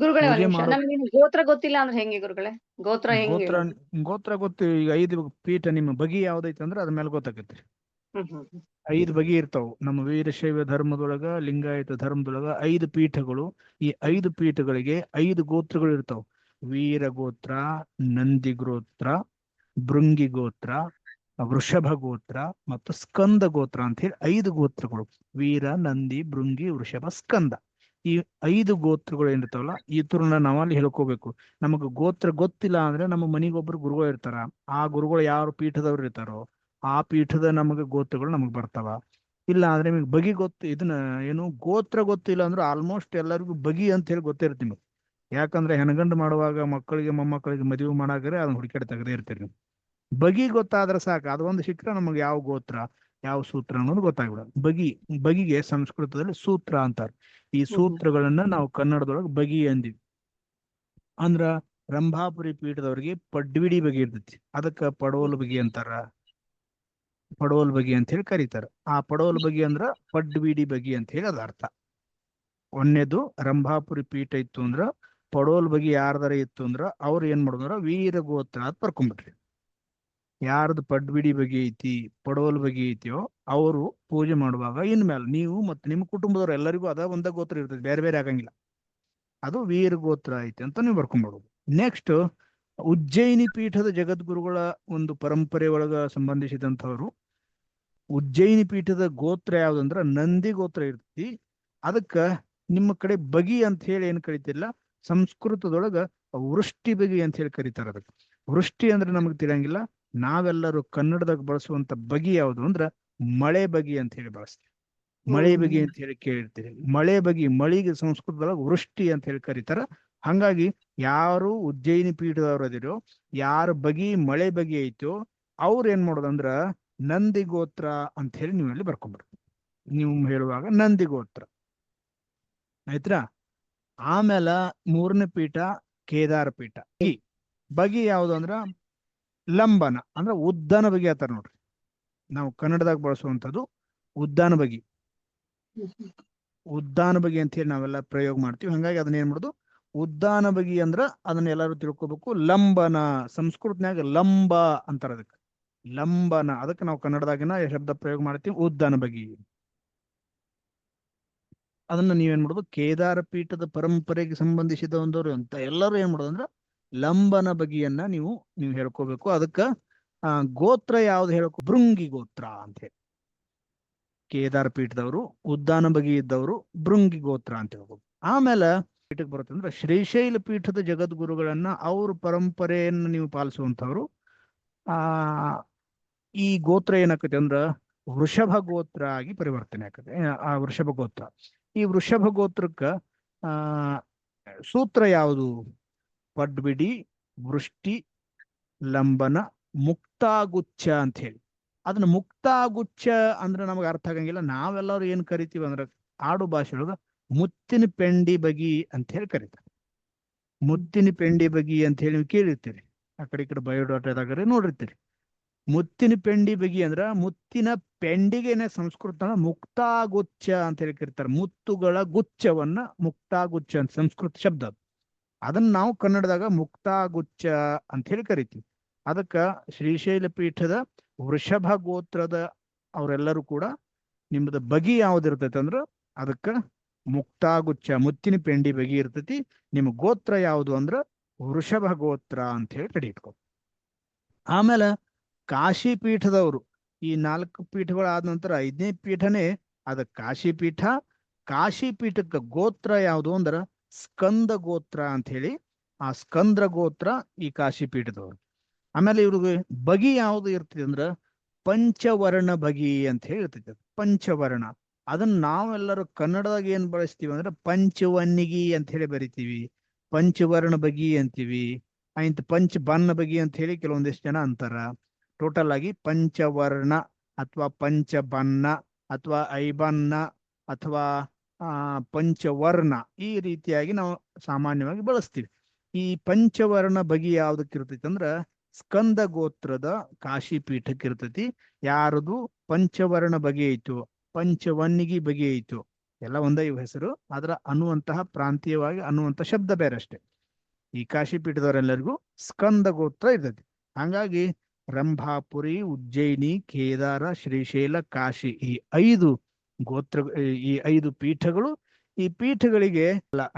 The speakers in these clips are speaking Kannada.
ಗುರುಗಳೇ ಒಂದ್ ನಿಮಿಷ. ನಮ್ಗೆ ಇನ್ನು ಗೋತ್ರ ಗೊತ್ತಿಲ್ಲ ಅಂದ್ರೆ ಹೆಂಗೆ ಗುರುಗಳೇ? ಗೋತ್ರ ಹೆಂಗೆ ಗೋತ್ರ ಗೋತ್ರ ಗೊತ್ತು ಈಗ ಐದು ಪೀಠ ನಿಮ್ಮ ಬಗಿ ಯಾವ್ದೈತೆ ಅಂದ್ರೆ ಅದ್ರ ಮೇಲೆ ಗೊತ್ತಾಕೈತಿ. ಹ್ಮ್ ಹ್ಮ್ ಹ್ಮ್. ಐದು ಬಗೆ ಇರ್ತಾವ. ನಮ್ಮ ವೀರಶೈವ ಧರ್ಮದೊಳಗ ಲಿಂಗಾಯತ ಧರ್ಮದೊಳಗ ಐದು ಪೀಠಗಳು. ಈ ಐದು ಪೀಠಗಳಿಗೆ ಐದು ಗೋತ್ರಗಳು ಇರ್ತಾವ. ವೀರ ಗೋತ್ರ ನಂದಿ ಗೋತ್ರ ಭೃಂಗಿ ಗೋತ್ರ ವೃಷಭ ಗೋತ್ರ ಮತ್ತು ಸ್ಕಂದ ಗೋತ್ರ ಅಂತ ಹೇಳಿ ಐದು ಗೋತ್ರಗಳು. ವೀರ ನಂದಿ ಭೃಂಗಿ ವೃಷಭ ಸ್ಕಂದ. ಈ ಐದು ಗೋತ್ರಗಳು ಏನಿರ್ತಾವಲ್ಲ ಇದ್ರನ್ನ ನಾವಲ್ಲಿ ಹೇಳ್ಕೋಬೇಕು. ನಮಗ ಗೋತ್ರ ಗೊತ್ತಿಲ್ಲ ಅಂದ್ರೆ ನಮ್ಮ ಮನಿಗೊಬ್ರು ಗುರುಗಳು ಇರ್ತಾರ. ಆ ಗುರುಗಳು ಯಾವ ಪೀಠದವ್ರು ಇರ್ತಾರೋ, ಆ ಪೀಠದ ನಮಗೆ ಗೋತ್ರಗಳು ನಮಗ್ ಬರ್ತಾವ. ಇಲ್ಲ ಅಂದ್ರೆ ನಿಮಗೆ ಬಗಿ ಗೊತ್ತು, ಇದನ್ನ ಏನು ಗೋತ್ರ ಗೊತ್ತಿಲ್ಲ ಅಂದ್ರೆ ಆಲ್ಮೋಸ್ಟ್ ಎಲ್ಲರಿಗೂ ಬಗಿ ಅಂತ ಹೇಳಿ ಗೊತ್ತಿರುತ್ತೆ ನಿಮಗೆ. ಯಾಕಂದ್ರೆ ಹೆಣಗಂಡು ಮಾಡುವಾಗ ಮಕ್ಕಳಿಗೆ ಮೊಮ್ಮಕ್ಕಳಿಗೆ ಮದುವೆ ಮಾಡಾಗ್ರೆ ಅದನ್ನ ಹುಡುಕಾಡಿ ಇರ್ತೀರಿ ಬಗಿ ಗೊತ್ತಾದ್ರೆ ಸಾಕು ಅದೊಂದು ಸಿಕ್ಕರೆ ನಮಗೆ ಯಾವ ಗೋತ್ರ. ಯಾವ ಸೂತ್ರ ಅನ್ನೋದು ಗೊತ್ತಾಗ್ಬಿಡ ಬಗಿ ಬಗಿಗೆ ಸಂಸ್ಕೃತದಲ್ಲಿ ಸೂತ್ರ ಅಂತಾರೆ. ಈ ಸೂತ್ರಗಳನ್ನ ನಾವು ಕನ್ನಡದೊಳಗೆ ಬಗಿ ಅಂದಿವಿ. ಅಂದ್ರ ರಂಭಾಪುರಿ ಪೀಠದವ್ರಿಗೆ ಪಡ್ವಿಡಿ ಬಗೆ ಇರ್ತೈತಿ. ಅದಕ್ಕ ಪಡೋಲ್ ಬಗಿ ಅಂತಾರ. ಪಡೋಲ್ ಬಗಿ ಅಂತ ಹೇಳಿ ಕರೀತಾರ. ಆ ಪಡೋಲ್ ಬಗಿ ಅಂದ್ರ ಪಡ್ವಿಡಿ ಬಗಿ ಅಂತ ಹೇಳಿ ಅದ ಅರ್ಥ. ಒಂದೇದು ರಂಭಾಪುರಿ ಪೀಠ ಇತ್ತು ಅಂದ್ರ ಪಡೋಲ್ ಬಗಿ ಯಾರ್ದಾರ ಇತ್ತು ಅಂದ್ರ ಅವ್ರ ಏನ್ ಮಾಡೋದ್ರ ವೀರ ಗೋತ್ರ ಅಂತ ಬರ್ಕೊಂಡ್ಬಿಟ್ರಿ ಯಾರ್ದು ಪಡ್ಬಿಡಿ ಬಗ್ಗೆ ಐತಿ, ಪಡವಲ್ ಬಗ್ಗೆ ಐತಿಯೋ ಅವರು ಪೂಜೆ ಮಾಡುವಾಗ ಇನ್ಮೇಲೆ ನೀವು ಮತ್ತೆ ನಿಮ್ಮ ಕುಟುಂಬದವ್ರು ಎಲ್ಲರಿಗೂ ಅದ ಒಂದ ಗೋತ್ರ ಇರ್ತದೆ ಬೇರೆ ಬೇರೆ ಆಗಂಗಿಲ್ಲ. ಅದು ವೀರ ಗೋತ್ರ ಐತಿ ಅಂತ ನೀವು ಬರ್ಕೊಂಡ್ಬಿಡೋದು ನೆಕ್ಸ್ಟ್ ಉಜ್ಜಯಿನಿ ಪೀಠದ ಜಗದ್ಗುರುಗಳ ಒಂದು ಪರಂಪರೆ ಒಳಗ ಸಂಬಂಧಿಸಿದಂಥವ್ರು, ಉಜ್ಜಯಿನಿ ಪೀಠದ ಗೋತ್ರ ಯಾವ್ದಂದ್ರ ನಂದಿ ಗೋತ್ರ ಇರ್ತೈತಿ. ಅದಕ್ಕ ನಿಮ್ಮ ಕಡೆ ಬಗಿ ಅಂತ ಹೇಳಿ ಏನ್ ಕರಿತಿಲ್ಲ, ಸಂಸ್ಕೃತದೊಳಗ ವೃಷ್ಟಿ ಬಗಿ ಅಂತ ಹೇಳಿ ಕರಿತಾರ ಅದಕ್ಕೆ. ವೃಷ್ಟಿ ಅಂದ್ರೆ ನಮಗೆ ತಿಳಿಯಂಗಿಲ್ಲ ನಾವೆಲ್ಲರೂ ಕನ್ನಡದಾಗ ಬಳಸುವಂತ ಬಗಿ ಯಾವುದು ಅಂದ್ರ ಮಳೆ ಬಗಿ ಅಂತ ಹೇಳಿ ಬಳಸ್ತೀವಿ. ಮಳೆ ಬಗಿ ಅಂತ ಹೇಳಿ ಕೇಳಿರ್ತೀರಿ ಮಳೆ ಬಗಿ ಮಳಿಗೆ ಸಂಸ್ಕೃತದೊಳಗೆ ವೃಷ್ಟಿ ಅಂತ ಹೇಳಿ ಕರೀತಾರ. ಹಂಗಾಗಿ ಯಾರು ಉಜ್ಜಯಿನಿ ಪೀಠದವ್ರು ಅದಿರೋ ಯಾರ ಬಗಿ ಮಳೆ ಬಗಿ ಐತೋ ಅವ್ರ ಏನ್ ಮಾಡೋದಂದ್ರ ನಂದಿ ಗೋತ್ರ ಅಂತ ಹೇಳಿ ನೀವು ಅಲ್ಲಿ ಬರ್ಕೊಂಡ್ಬಿಡ್ತೀವಿ ನೀವು ಹೇಳುವಾಗ ನಂದಿ ಗೋತ್ರ. ಆಯ್ತಾ ಆಮೇಲೆ ಮೂರನೇ ಪೀಠ ಕೇದಾರ ಪೀಠ. ಈ ಬಗಿ ಯಾವುದು ಅಂದ್ರ ಲಂಬನ, ಅಂದ್ರೆ ಉದ್ದಾನ ಬಗೆ ಆತರ ನೋಡ್ರಿ. ನಾವು ಕನ್ನಡದಾಗ ಬಳಸುವಂಥದ್ದು ಉದ್ದಾನ ಬಗೆ ಉದ್ದಾನ ಬಗೆ ಅಂತ ಹೇಳಿ ನಾವೆಲ್ಲ ಪ್ರಯೋಗ ಮಾಡ್ತೀವಿ. ಹಂಗಾಗಿ ಅದನ್ನ ಏನ್ ಮಾಡುದು? ಉದ್ದಾನ ಬಗೆ ಅಂದ್ರ ಅದನ್ನ ಎಲ್ಲರೂ ತಿಳ್ಕೊಬೇಕು. ಲಂಬನ, ಸಂಸ್ಕೃತನ್ಯಾಗ ಲಂಬ ಅಂತಾರ ಅದಕ್ಕೆ. ಲಂಬನ, ಅದಕ್ಕೆ ನಾವು ಕನ್ನಡದಾಗಿನ ಶಬ್ದ ಪ್ರಯೋಗ ಮಾಡ್ತೀವಿ, ಉದ್ದಾನ ಬಗೆ ಅದನ್ನ ನೀವೇನ್ ಮಾಡೋದು? ಕೇದಾರ ಪೀಠದ ಪರಂಪರೆಗೆ ಸಂಬಂಧಿಸಿದ ಒಂದು ಅಂತ ಎಲ್ಲರೂ ಏನ್ ಮಾಡೋದು ಅಂದ್ರ ಲಂಬನ ಬಗೆಯನ್ನ ನೀವು ನೀವು ಹೇಳ್ಕೋಬೇಕು. ಅದಕ್ಕ ಗೋತ್ರ ಯಾವ್ದು ಹೇಳ್ಕೊ, ಭೃಂಗಿ ಗೋತ್ರ ಅಂತ ಹೇಳಿ. ಕೇದಾರ ಪೀಠದವರು, ಉದ್ದಾನ ಬಗೆ ಇದ್ದವರು, ಭೃಂಗಿ ಗೋತ್ರ ಅಂತ ಹೇಳ್ಬೋದು. ಆಮೇಲೆ ಪೀಠಕ್ಕೆ ಬರುತ್ತೆ ಅಂದ್ರೆ ಶ್ರೀಶೈಲ ಪೀಠದ ಜಗದ್ಗುರುಗಳನ್ನ ಅವ್ರ ಪರಂಪರೆಯನ್ನ ನೀವು ಪಾಲಿಸುವಂತವ್ರು ಆ, ಈ ಗೋತ್ರ ಏನಾಕತಿ ಅಂದ್ರ ವೃಷಭ ಗೋತ್ರ ಆಗಿ ಪರಿವರ್ತನೆ ಆಕತೆ ಆ ವೃಷಭ ಗೋತ್ರ. ಈ ವೃಷಭ ಗೋತ್ರಕ್ಕ, ಆ, ಸೂತ್ರ ಯಾವುದು? ಪಡ್ಬಿಡಿ ವೃಷ್ಟಿ, ಲಂಬನ, ಮುಕ್ತಾಗುಚ್ಛ ಅಂತ ಹೇಳಿ. ಅದನ್ನ ಮುಕ್ತಾಗುಚ್ಛ ಅಂದ್ರೆ ನಮಗೆ ಅರ್ಥ ಆಗಂಗಿಲ್ಲ. ನಾವೆಲ್ಲರೂ ಏನ್ ಕರಿತೀವಿ ಅಂದ್ರೆ ಆಡು ಭಾಷೆ ಒಳಗ ಮುತ್ತಿನ ಪೆಂಡಿ ಬಗಿ ಅಂತ ಹೇಳಿ ಕರೀತಾರೆ. ಮುತ್ತಿನ ಪೆಂಡಿ ಬಗಿ ಅಂತ ಹೇಳಿ ನೀವು ಕೇಳಿರ್ತೀರಿ. ಆ ಕಡೆ ಈ ಕಡೆ ಬಯೋಡಾಟದಾಗರೆ ನೋಡಿರ್ತೀರಿ. ಮುತ್ತಿನ ಪೆಂಡಿ ಬಗಿ ಅಂದ್ರ ಮುತ್ತಿನ ಪೆಂಡಿಗೆನೆ ಸಂಸ್ಕೃತ ಮುಕ್ತಾಗುಚ್ಛ ಅಂತ ಹೇಳಿ ಕರೀತಾರೆ. ಮುತ್ತುಗಳ ಗುಚ್ಛವನ್ನ ಮುಕ್ತಾಗುಚ್ಛ ಅಂತ ಸಂಸ್ಕೃತ ಶಬ್ದ ಅದು. ಅದನ್ನ ನಾವು ಕನ್ನಡದಾಗ ಮುಕ್ತಾಗುಚ್ಛ ಅಂತ ಹೇಳಿ ಕರಿತೀವಿ. ಅದಕ್ಕ ಶ್ರೀಶೈಲ ಪೀಠದ ವೃಷಭ ಗೋತ್ರದ ಅವರೆಲ್ಲರೂ ಕೂಡ ನಿಮ್ಮದ ಬಗಿ ಯಾವ್ದಿರ್ತೈತೆ ಅಂದ್ರ ಅದಕ್ಕ ಮುಕ್ತಾಗುಚ್ಛ, ಮುತ್ತಿನ ಪೆಂಡಿ ಬಗಿ ಇರ್ತೈತಿ. ನಿಮ್ಮ ಗೋತ್ರ ಯಾವುದು ಅಂದ್ರ ವೃಷಭ ಗೋತ್ರ ಅಂತ ಹೇಳಿ ಇಟ್ಕೊ. ಆಮೇಲೆ ಕಾಶಿ ಪೀಠದವರು ಈ ನಾಲ್ಕು ಪೀಠಗಳಾದ ನಂತರ ಐದನೇ ಪೀಠನೇ ಅದ ಕಾಶಿ ಪೀಠ ಕಾಶಿ ಪೀಠಕ್ಕೆ ಗೋತ್ರ ಯಾವುದು ಅಂದ್ರ ಸ್ಕಂದ ಗೋತ್ರ ಅಂತ ಹೇಳಿ ಆ ಸ್ಕಂದ್ರ ಗೋತ್ರ ಈ ಕಾಶಿ ಪೀಠದವರು ಆಮೇಲೆ ಇವ್ರಿಗೆ ಬಗಿ ಯಾವುದು ಇರ್ತದೆ ಅಂದ್ರ ಪಂಚವರ್ಣ ಬಗಿ ಅಂತ ಹೇಳಿ ಇರ್ತೈತೆ ಪಂಚವರ್ಣ. ಅದನ್ನ ನಾವೆಲ್ಲರೂ ಕನ್ನಡದಾಗ ಏನ್ ಬಳಸ್ತೀವಿ ಅಂದ್ರೆ ಪಂಚವನ್ನಿಗಿ ಅಂತ ಹೇಳಿ ಬರಿತೀವಿ. ಪಂಚವರ್ಣ ಬಗಿ ಅಂತೀವಿ. ಆಯ್ತು ಪಂಚ ಬಣ್ಣ ಬಗಿ ಅಂತ ಹೇಳಿ ಕೆಲವೊಂದಿಷ್ಟು ಜನ ಅಂತಾರ. ಟೋಟಲ್ ಆಗಿ ಪಂಚವರ್ಣ ಅಥವಾ ಪಂಚಬಣ್ಣ ಅಥವಾ ಐಬನ್ನ ಅಥವಾ ಪಂಚವರ್ಣ ಈ ರೀತಿಯಾಗಿ ನಾವು ಸಾಮಾನ್ಯವಾಗಿ ಬಳಸ್ತೀವಿ. ಈ ಪಂಚವರ್ಣ ಬಗೆ ಯಾವ್ದಕ್ಕೆ ಇರ್ತೈತಿ ಅಂದ್ರ ಸ್ಕಂದ ಗೋತ್ರದ ಕಾಶಿ ಪೀಠಕ್ಕೆ ಇರ್ತೈತಿ ಯಾರದು? ಪಂಚವರ್ಣ ಬಗೆ ಐತು, ಪಂಚವನ್ನಿಗಿ ಬಗೆ ಐತು, ಎಲ್ಲ ಒಂದೇ ಹೆಸರು. ಆದ್ರ ಅನ್ನುವಂತಹ ಪ್ರಾಂತೀಯವಾಗಿ ಅನ್ನುವಂಥ ಶಬ್ದ ಬೇರೆ ಅಷ್ಟೇ ಈ ಕಾಶಿ ಪೀಠದವರೆಲ್ಲರಿಗೂ ಸ್ಕಂದ ಗೋತ್ರ ಇರ್ತೈತಿ. ಹಂಗಾಗಿ ರಂಭಾಪುರಿ, ಉಜ್ಜಯಿನಿ, ಕೇದಾರ, ಶ್ರೀಶೈಲ, ಕಾಶಿ ಈ ಐದು ಗೋತ್ರ ಈ ಐದು ಪೀಠಗಳು ಈ ಪೀಠಗಳಿಗೆ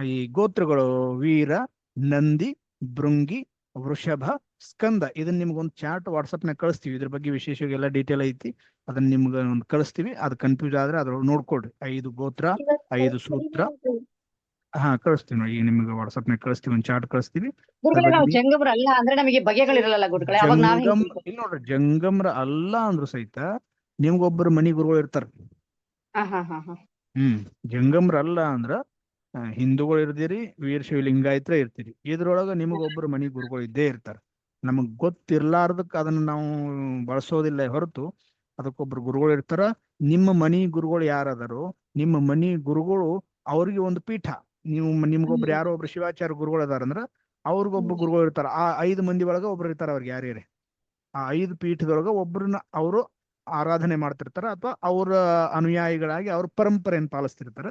ಈ ಗೋತ್ರಗಳು ವೀರ ನಂದಿ ಭೃಂಗಿ ವೃಷಭ ಸ್ಕಂದ. ಇದನ್ನ ನಿಮ್ಗೊಂದು ಚಾರ್ಟ್ ವಾಟ್ಸಪ್ನಾಗ ಕಳಿಸ್ತೀವಿ. ಇದ್ರ ಬಗ್ಗೆ ವಿಶೇಷವಾಗಿ ಎಲ್ಲ ಡೀಟೇಲ್ ಐತಿ. ಅದನ್ನ ನಿಮ್ಗೆ ಒಂದು ಕಳಿಸ್ತೀವಿ. ಅದು ಕನ್ಫ್ಯೂಸ್ ಆದ್ರೆ ಅದ್ರೊಳಗೆ ನೋಡ್ಕೊಡ್ರಿ. ಐದು ಗೋತ್ರ ಐದು ಸೂತ್ರ. ಹಾ ಕಳಿಸ್ತೀವಿ ನೋಡಿ. ಈಗ ನಿಮ್ಗೆ ವಾಟ್ಸಪ್ನಾಗ ಕಳಿಸ್ತೀವಿ ಒಂದು ಚಾರ್ಟ್ ಕಳಿಸ್ತೀವಿ. ಜಂಗಮರ ಅಲ್ಲ ಅಂದ್ರೆ ನಮಗೆ ಬಗೆಗಳಿರಲ್ಲ ಇಲ್ಲಿ ನೋಡ್ರಿ ಜಂಗಮ್ರ ಅಲ್ಲ ಅಂದ್ರು ಸಹಿತ ನಿಮ್ಗೊಬ್ಬರು ಮನಿ ಗುರುಗಳು ಇರ್ತಾರ. ಹ್ಮ್ ಜಂಗಮ್ರ ಅಲ್ಲ ಅಂದ್ರ ಹಿಂದೂಗಳು ಇರ್ದಿರಿ ವೀರಶೈವ ಲಿಂಗಾಯತ್ರ ಇರ್ತೀರಿ. ಇದ್ರೊಳಗ ನಿಮಗೊಬ್ರು ಮನಿ ಗುರುಗಳು ಇದ್ದೇ ಇರ್ತಾರ. ನಮಗ್ ಗೊತ್ತಿರ್ಲಾರ್ದಕ್ ಅದನ್ನ ನಾವು ಬಳಸೋದಿಲ್ಲ ಹೊರತು ಅದಕ್ಕೊಬ್ರು ಗುರುಗಳು ಇರ್ತಾರ. ನಿಮ್ಮ ಮನಿ ಗುರುಗಳು ಯಾರದಾರೋ ನಿಮ್ಮ ಮನಿ ಗುರುಗಳು ಅವ್ರಿಗೆ ಒಂದು ಪೀಠ. ನೀವು ನಿಮ್ಗೊಬ್ರು. ಯಾರೋ ಒಬ್ರು ಶಿವಾಚಾರ್ಯ ಗುರುಗಳು ಅದಾರಂದ್ರ ಅವ್ರಿಗೊಬ್ಬ. ಗುರುಗಳು ಇರ್ತಾರ. ಆ ಐದು ಮಂದಿ ಒಳಗ ಒಬ್ರು ಇರ್ತಾರ ಅವ್ರಿಗೆ ಯಾರ್ಯಾರೇ. ಆ ಐದು ಪೀಠದೊಳಗ ಒಬ್ರನ್ನ ಅವರು ಆರಾಧನೆ ಮಾಡ್ತಿರ್ತಾರ ಅಥವಾ ಅವರ ಅನುಯಾಯಿಗಳಾಗಿ ಅವ್ರ ಪರಂಪರೆಯನ್ನು ಪಾಲಿಸ್ತಿರ್ತಾರ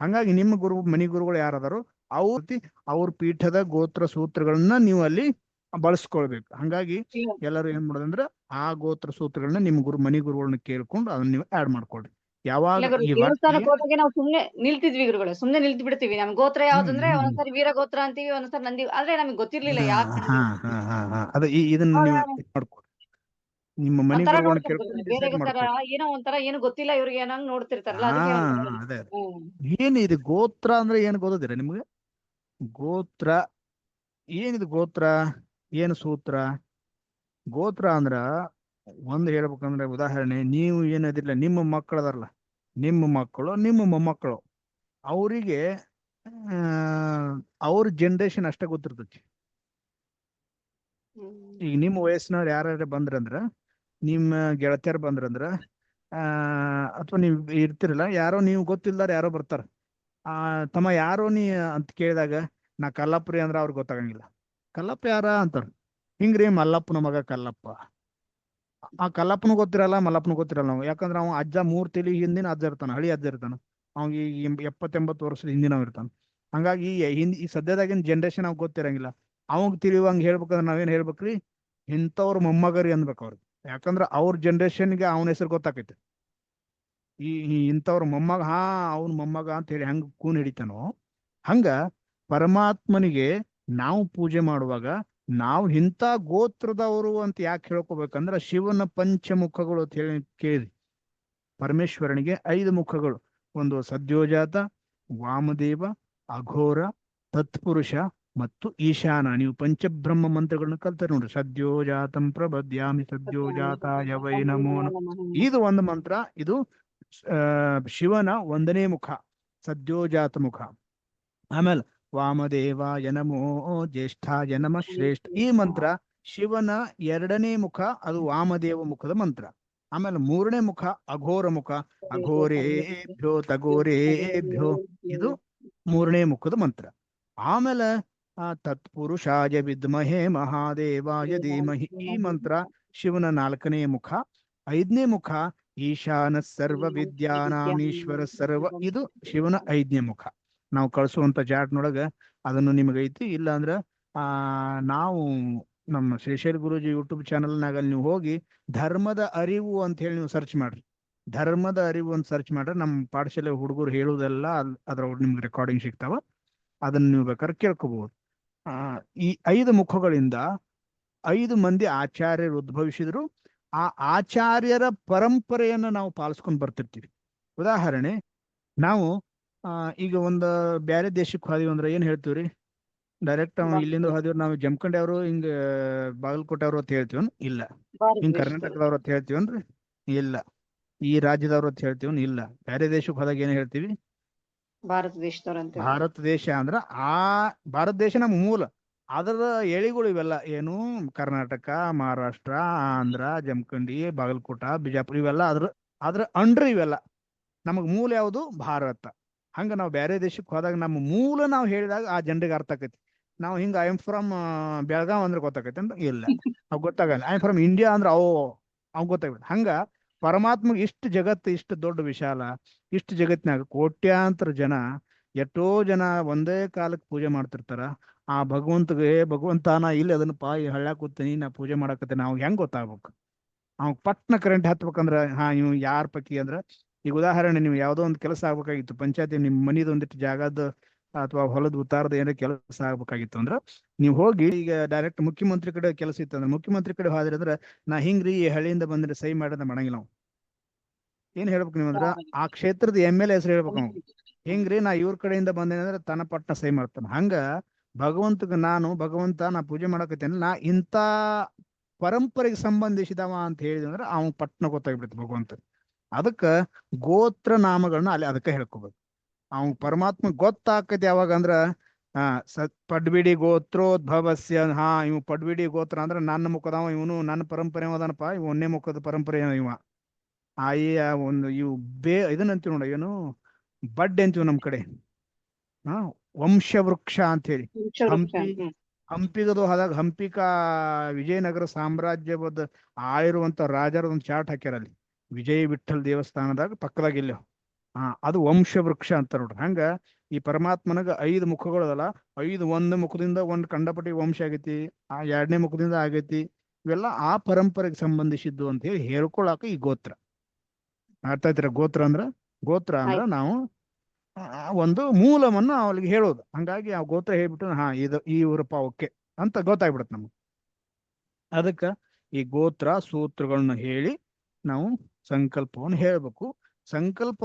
ಹಂಗಾಗಿ ನಿಮ್ಮ ಗುರು ಮನಿ ಗುರುಗಳು ಯಾರದಾರೋ ಅವ್ರ ಅವ್ರ ಪೀಠದ ಗೋತ್ರ ಸೂತ್ರಗಳನ್ನ ನೀವು ಅಲ್ಲಿ ಬಳಸ್ಕೊಳ್ಬೇಕು ಹಂಗಾಗಿ. ಎಲ್ಲರೂ ಏನ್ ಮಾಡೋದಂದ್ರ ಆ ಗೋತ್ರ ಸೂತ್ರಗಳನ್ನ ನಿಮ್ಮ ಗುರು ಮನಿ ಗುರುಗಳನ್ನ ಕೇಳ್ಕೊಂಡು ಅದನ್ನ ನೀವು ಆಡ್ ಮಾಡ್ಕೊಳ್ರಿ ಯಾವಾಗ ನಾವು ಸುಮ್ನೆ ನಿಲ್ತಿದ್ವಿ ಗುರುಗಳು ಸುಮ್ನೆ ನಿಲ್ತಿ ಬಿಡ್ತೀವಿ ನಮ್ ಗೋತ್ರ ಯಾವ್ದಂದ್ರೆ ಒಂದ್ಸರಿ ವೀರ ಗೋತ್ರ ಅಂತೀವಿ ಒಂದ್ಸರಿ ನಂದಿ ಆದ್ರೆ ನಮ್ಗೆ ಗೊತ್ತಿರ್ಲಿಲ್ಲ ಯಾವ. ಅದ ಇದನ್ನ ನೀವು ಹೌದಾ? ನಿಮ್ಮ ಮನೆ ಒಂಥರ ಗುರುಗಳನ್ನ ಬೇರೆ ತರ ಏನೋ ಒಂಥರ ಏನು ಗೊತ್ತಿಲ್ಲ ಇವ್ರಿಗೆ ಏನಂಗ್ ನೋಡ್ತಿರ್ತಾರಲ್ಲ ಹಾ ಅದಕ್ಕೆ ಒಂಥರ ಅದೇ ಹ್ಮ್. ಏನಿದು ಗೋತ್ರ ಅಂದ್ರೆ ಏನ್ ಗೊತ್ತಿರ ನಿಮ್ಗೆ? ಗೋತ್ರ ಏನಿದು ಗೋತ್ರ? ಏನು ಸೂತ್ರ? ಗೋತ್ರ ಅಂದ್ರ ಒಂದ್ ಹೇಳ್ಬೇಕಂದ್ರೆ ಉದಾಹರಣೆ ನೀವು ಏನದಿಲ್ಲ ನಿಮ್ಮ ಮಕ್ಕಳು ಅದಾರಲ್ಲ ನಿಮ್ಮ ಮಕ್ಕಳು ನಿಮ್ಮ ಮೊಮ್ಮಕ್ಕಳು. ಅವರಿಗೆ ಅವ್ರ ಜನ್ರೇಷನ್ ಅಷ್ಟೇ ಗೊತ್ತಿರ್ತೈತಿ. ಹ್ಮ್. ಈಗ ನಿಮ್ಮ ವಯಸ್ಸಿನವ್ರು ಯಾರ್ಯಾರು ಬಂದ್ರಂದ್ರ ನಿಮ್ಮ ಗೆಳತಿಯರ್ ಬಂದ್ರಂದ್ರ, ಆ, ಅಥವಾ ನೀವ್ ಇರ್ತಿರಲ್ಲ, ಯಾರೋ ನೀವು ಗೊತ್ತಿಲ್ದಾರ ಯಾರೋ ಬರ್ತಾರ. ಆ, ತಮ್ಮ ಯಾರೋ ನೀ ಅಂತ ಕೇಳಿದಾಗ, ನಾ ಕಲ್ಲಪ್ಪರಿ ಅಂದ್ರ ಅವ್ರಿಗೆ ಗೊತ್ತಾಗಂಗಿಲ್ಲ. ಕಲ್ಲಪ್ಪ ಯಾರ ಅಂತಾರ. ಹಿಂಗ್ರಿ ಮಲ್ಲಪ್ಪನ ಮಗ ಕಲ್ಲಪ್ಪ. ಆ ಕಲ್ಲಪ್ಪನ ಗೊತ್ತಿರಲ್ಲ, ಮಲ್ಲಪ್ಪನ ಗೊತ್ತಿರಲ್ಲ ನಾವು ಯಾಕಂದ್ರ ಅವ ಅಜ್ಜ ಮೂರ್ ತಿಳಿ ಹಿಂದಿನ ಅಜ್ಜ ಇರ್ತಾನ, ಹಳಿ ಅಜ್ಜ ಇರ್ತಾನ. ಅವ್ನಿಗೆ ಎಪ್ಪತ್ತೆಂಬತ್ತು ವರ್ಷದ ಹಿಂದಿನ ಇರ್ತಾನ. ಹಂಗಾಗಿ ಹಿಂದ್, ಈ ಸದ್ಯದಾಗಿನ ಜನ್ರೇಷನ್ ಅವ್ಗೆ ಗೊತ್ತಿರಂಗಿಲ್ಲ. ಅವಂಗ್ ತಿಳಿಯುವಂಗ್ ಹೇಳ್ಬೇಕಂದ್ರೆ ನಾವೇನ್ ಹೇಳ್ಬೇಕ್ರಿ? ಇಂಥವ್ರ ಮೊಮ್ಮಗರಿ ಅನ್ಬೇಕು ಅವ್ರಿಗೆ. ಯಾಕಂದ್ರ ಅವ್ರ ಜನ್ರೇಷನ್ಗೆ ಅವನ ಹೆಸರು ಗೊತ್ತಾಕೈತೆ. ಈ ಇಂಥವ್ರ ಮೊಮ್ಮಗ, ಹಾ, ಅವ್ನ ಮೊಮ್ಮಗ ಅಂತ ಹೇಳಿ ಹಂಗ ಕೂನ್ ಹಿಡಿತಾನೋ, ಹಂಗ ಪರಮಾತ್ಮನಿಗೆ ನಾವು ಪೂಜೆ ಮಾಡುವಾಗ ನಾವು ಇಂಥ ಗೋತ್ರದವರು ಅಂತ ಯಾಕೆ ಹೇಳ್ಕೊಬೇಕಂದ್ರ ಶಿವನ ಪಂಚಮುಖಗಳು ಅಂತ ಹೇಳಿ ಕೇಳಿ ಪರಮೇಶ್ವರನಿಗೆ ಐದು ಮುಖಗಳು. ಒಂದು ಸದ್ಯೋಜಾತ, ವಾಮದೇವ, ಅಘೋರ, ತತ್ಪುರುಷ ಮತ್ತು ಈಶಾನ. ನೀವು ಪಂಚಬ್ರಹ್ಮ ಮಂತ್ರಗಳನ್ನ ಕಲ್ತಾರೆ ನೋಡ್ರಿ. ಸದ್ಯೋಜಾತಂ ಪ್ರಬದ್ಯಾಮಿ ಸದ್ಯೋ ಜಾತ ಯವೈ ನಮೋ ಇದು ಒಂದು ಮಂತ್ರ. ಇದು ಶಿವನ ಒಂದನೇ ಮುಖ. ಸದ್ಯೋಜಾತ ಮುಖ. ಆಮೇಲೆ ವಾಮದೇವ ಯನಮೋ ಜ್ಯೇಷ್ಠ ಯನಮ ಶ್ರೇಷ್ಠ. ಈ ಮಂತ್ರ ಶಿವನ ಎರಡನೇ ಮುಖ ಅದು ವಾಮದೇವ ಮುಖದ ಮಂತ್ರ. ಆಮೇಲೆ ಮೂರನೇ ಮುಖ ಅಘೋರ ಮುಖ. ಅಘೋರೇಭ್ಯೋ ತಗೋರೇಭ್ಯೋ ಇದು ಮೂರನೇ ಮುಖದ ಮಂತ್ರ. ಆಮೇಲೆ ತತ್ಪುರುಷಾಯ ವಿದ್ಮಹೇ ಮಹಾದೇವಾಯ ಧೀಮಹಿ ಈ ಮಂತ್ರ ಶಿವನ ನಾಲ್ಕನೇ ಮುಖ. ಐದನೇ ಮುಖ ಈಶಾನ ಸರ್ವ ವಿದ್ಯಾನಾಮೀಶ್ವರ ಸರ್ವ ಇದು ಶಿವನ ಐದನೇ ಮುಖ. ನಾವು ಕಳಿಸುವಂತ ಚಾಟ್ನೊಳಗ ಅದನ್ನು ನಿಮಗೈತಿ ಇಲ್ಲ ಅಂದ್ರ ಆ ನಾವು ನಮ್ಮ ಶ್ರೀಶೈಲ್ ಗುರುಜಿ ಯೂಟ್ಯೂಬ್ ಚಾನಲ್ನಾಗ ಅಲ್ಲಿ ನೀವು ಹೋಗಿ ಧರ್ಮದ ಅರಿವು ಅಂತ ಹೇಳಿ ನೀವು ಸರ್ಚ್ ಮಾಡ್ರಿ. ಧರ್ಮದ ಅರಿವು ಅಂತ ಸರ್ಚ್ ಮಾಡ್ರೆ ನಮ್ಮ ಪಾಠಶಾಲೆ ಹುಡುಗರು ಹೇಳುವುದೆಲ್ಲ ಅದ್ರ ಅದ್ರೊಳಗೆ ನಿಮ್ಗೆ ರೆಕಾರ್ಡಿಂಗ್ ಸಿಗ್ತಾವ. ಅದನ್ನ ನೀವು ಬೇಕಾದ್ರೆ ಕೇಳ್ಕೋಬಹುದು ಆ ಈ ಐದು ಮುಖಗಳಿಂದ ಐದು ಮಂದಿ ಆಚಾರ್ಯರು ಉದ್ಭವಿಸಿದ್ರು. ಆ ಆಚಾರ್ಯರ ಪರಂಪರೆಯನ್ನು ನಾವು ಪಾಲಿಸ್ಕೊಂಡು ಬರ್ತಿರ್ತೀವಿ. ಉದಾಹರಣೆ ನಾವು ಆ ಈಗ ಒಂದು ಬ್ಯಾರೆ ದೇಶಕ್ಕೆ ಹೋದಿವಿ ಅಂದ್ರೆ ಏನ್ ಹೇಳ್ತೀವ್ರಿ? ಡೈರೆಕ್ಟ್ ನಾವು ಇಲ್ಲಿಂದ ಹೋದಿವ್ರು ನಾವು ಜಮಖಂಡಿ ಅವರು ಹಿಂಗ ಬಾಗಲಕೋಟೆ ಅವರು ಅಂತ ಹೇಳ್ತೀವನ್? ಇಲ್ಲ. ಹಿಂಗ ಹಿಂಗ್ ಕರ್ನಾಟಕದವ್ರು ಅಂತ ಹೇಳ್ತೀವನ್ರಿ? ಇಲ್ಲ. ಈ ರಾಜ್ಯದವ್ರು ಅಂತ ಹೇಳ್ತೀವನ್? ಇಲ್ಲ. ಬೇರೆ ದೇಶಕ್ಕೆ ಹೋದಾಗ ಏನ್ ಹೇಳ್ತೀವಿ? ಭಾರತ ದೇಶದವ್ರಂತ ಭಾರತ ದೇಶ ಅಂದ್ರ ಆ ಭಾರತ ದೇಶ ನಮ್ ಮೂಲ. ಅದರ ಎಳಿಗಳು ಇವೆಲ್ಲ ಏನು? ಕರ್ನಾಟಕ, ಮಹಾರಾಷ್ಟ್ರ, ಆಂಧ್ರ, ಜಮಖಂಡಿ, ಬಾಗಲಕೋಟ, ಬಿಜಾಪುರ ಇವೆಲ್ಲ ಅದ್ರ ಅದ್ರ ಅಂಡ್ರ ಇವೆಲ್ಲ. ನಮಗ್ ಮೂಲ ಯಾವುದು? ಭಾರತ. ಹಂಗ ನಾವು ಬೇರೆ ದೇಶಕ್ಕೆ ಹೋದಾಗ ನಮ್ಮ ಮೂಲ ನಾವು ಹೇಳಿದಾಗ ಆ ಜನರಿಗೆ ಅರ್ಥ ಆಕೈತಿ. ನಾವು ಹಿಂಗ ಐ ಎಂ ಫ್ರಮ್ ಬೆಳಗಾವ್ ಅಂದ್ರೆ ಗೊತ್ತಾಕೈತಿ ಅಂತ ಇಲ್ಲ. ಅವ್ ಗೊತ್ತಾಗಲ್ಲ. ಐ ಎಂ ಫ್ರಮ್ ಇಂಡಿಯಾ ಅಂದ್ರೆ ಅವು, ಅವ್ ಗೊತ್ತಾಗ್ಬಿಡುತ್ತೆ ಹಂಗ ಪರಮಾತ್ಮಗೆ ಇಷ್ಟು ಜಗತ್ತು ಇಷ್ಟು ದೊಡ್ಡ ವಿಶಾಲ, ಇಷ್ಟು ಜಗತ್ತಿನಾಗ ಕೋಟ್ಯಾಂತರ ಜನ ಎಷ್ಟೋ ಜನ ಒಂದೇ ಕಾಲಕ್ಕೆ ಪೂಜೆ ಮಾಡ್ತಿರ್ತಾರ. ಆ ಭಗವಂತಗೆ ಭಗವಂತನ ಇಲ್ಲಿ ಅದನ್ನ ಪಾ ಹಳ್ಳ ಕೂತೀನಿ, ನಾ ಪೂಜೆ ಮಾಡಕತ್ತೆ ನಾವು ಹೆಂಗ್ ಗೊತ್ತಾಗ್ಬೇಕು? ಅವ್ ಪಟ್ನ ಕರೆಂಟ್ ಹತ್ಬೇಕಂದ್ರ, ಹಾ ಇವ್ ಯಾರ ಪಕ್ಕಿ ಅಂದ್ರ, ಈಗ ಉದಾಹರಣೆ, ನೀವು ಯಾವ್ದೋ ಒಂದು ಕೆಲಸ ಆಗ್ಬೇಕಾಗಿತ್ತು, ಪಂಚಾಯತಿ ನಿಮ್ ಮನಿದ ಒಂದಿಟ್ಟು ಜಾಗದ ಅಥವಾ ಹೊಲದ ಉತ್ತಾರದ ಏನೋ ಕೆಲಸ ಆಗ್ಬೇಕಾಗಿತ್ತು ಅಂದ್ರ ನೀವು ಹೋಗಿ ಈಗ ಡೈರೆಕ್ಟ್ ಮುಖ್ಯಮಂತ್ರಿ ಕಡೆ ಕೆಲಸ ಇತ್ತು ಅಂದ್ರೆ ಮುಖ್ಯಮಂತ್ರಿ ಕಡೆ ಹೋದ್ರಿ ಅಂದ್ರ ನಾ ಹಿಂಗ್ರಿ ಈ ಹಳ್ಳಿಯಿಂದ ಬಂದ್ರೆ ಸಹಿ ಮಾಡೋದ ಮಾಡಂಗಿಲ್ಲ ನಾವು ಏನ್ ಹೇಳ್ಬೇಕು ನೀವು ಅಂದ್ರ ಆ ಕ್ಷೇತ್ರದ ಎಂ ಎಲ್ ಎ ಹೆಸರು ಹೇಳ್ಬೇಕು ನಾವು. ಹಿಂಗ್ರಿ ನಾ ಇವ್ರ ಕಡೆಯಿಂದ ಬಂದೇನೆ ಅಂದ್ರೆ ತನ್ನ ಪಟ್ನ ಸಹಿ ಮಾಡ್ತಾನ. ಹಂಗ ಭಗವಂತಗ ನಾನು ಭಗವಂತ ನಾ ಪೂಜೆ ಮಾಡಕತ್ತೇನೆ ನಾ ಇಂತ ಪರಂಪರೆಗೆ ಸಂಬಂಧಿಸಿದವ ಅಂತ ಹೇಳಿದ ಅಂದ್ರೆ ಅವನ್ ಪಟ್ನ ಗೊತ್ತಾಗ್ಬಿಡುತ್ತೆ ಭಗವಂತ. ಅದಕ್ಕ ಗೋತ್ರ ನಾಮಗಳನ್ನ ಅಲ್ಲಿ ಅದಕ್ಕೆ ಹೇಳ್ಕೋಬೇಕು. ಅವ್ನ್ ಪರಮಾತ್ಮ ಗೊತ್ತಾಕತಿ ಯಾವಾಗ ಅಂದ್ರ ಆ ಸತ್ ಪಡ್ಬಿಡಿ ಗೋತ್ರೋದ್ಭವಸ್ಯ ಹಾ ಇವ್ ಪಡ್ಬಿಡಿ ಗೋತ್ರ ಅಂದ್ರ ನನ್ನ ಮುಖದವ ಇವನು ನನ್ನ ಪರಂಪರೆ ಅದನಪ್ಪ ಇವ್ ಒಂದೇ ಮುಖದ ಪರಂಪರೆ ಇವ. ಆಯಿ ಒಂದು ಇವು ಬೇ ಇದನ್ನ ಅಂತೀವಿ ನೋಡ ಏನು ಬಡ್ ಅಂತೀವಿ ನಮ್ ಕಡೆ. ಹಾ ವಂಶ ವೃಕ್ಷ ಅಂತ ಹೇಳಿ ಹಂಪಿ ಹಂಪಿಗದು ಹೋದಾಗ ಹಂಪಿಕಾ ವಿಜಯನಗರ ಸಾಮ್ರಾಜ್ಯದ ಆಯಿರುವಂತ ರಾಜರ ಒಂದು ಚಾರ್ಟ್ ಹಾಕ್ಯಾರ ಅಲ್ಲಿ. ವಿಜಯ ವಿಠಲ್ ದೇವಸ್ಥಾನದಾಗ ಪಕ್ಕದಾಗ ಇಲ್ಲ ಹಾ ಅದು ವಂಶ ವೃಕ್ಷ ಅಂತ ನೋಡ್ರಿ. ಹಂಗ ಈ ಪರಮಾತ್ಮನಗ ಐದು ಮುಖಗಳು ಅದಲ್ಲ. ಐದು ಒಂದು ಮುಖದಿಂದ ಒಂದ್ ಕಂಡಪಟ್ಟಿ ವಂಶ ಆಗೈತಿ ಆ ಎರಡನೇ ಮುಖದಿಂದ ಆಗೈತಿ. ಇವೆಲ್ಲ ಆ ಪರಂಪರೆಗೆ ಸಂಬಂಧಿಸಿದ್ದು ಅಂತ ಹೇಳಿ ಹೇಳ್ಕೊಳಕ ಈ ಗೋತ್ರ. ಅರ್ಥ ಆಯ್ತಿರ ಗೋತ್ರ ಅಂದ್ರ? ಗೋತ್ರ ಅಂದ್ರ ನಾವು ಒಂದು ಮೂಲವನ್ನ ಅವಳಿಗೆ ಹೇಳೋದು. ಹಂಗಾಗಿ ಆ ಗೋತ್ರ ಹೇಳ್ಬಿಟ್ಟು ಹಾ ಇದು ಈ ಊರಪ್ಪ ಓಕೆ ಅಂತ ಗೊತ್ತಾಗ್ಬಿಡತ್ ನಮ್ಗೆ. ಅದಕ್ಕ ಈ ಗೋತ್ರ ಸೂತ್ರಗಳನ್ನ ಹೇಳಿ ನಾವು ಸಂಕಲ್ಪವನ್ನು ಹೇಳ್ಬೇಕು. సంకల్ప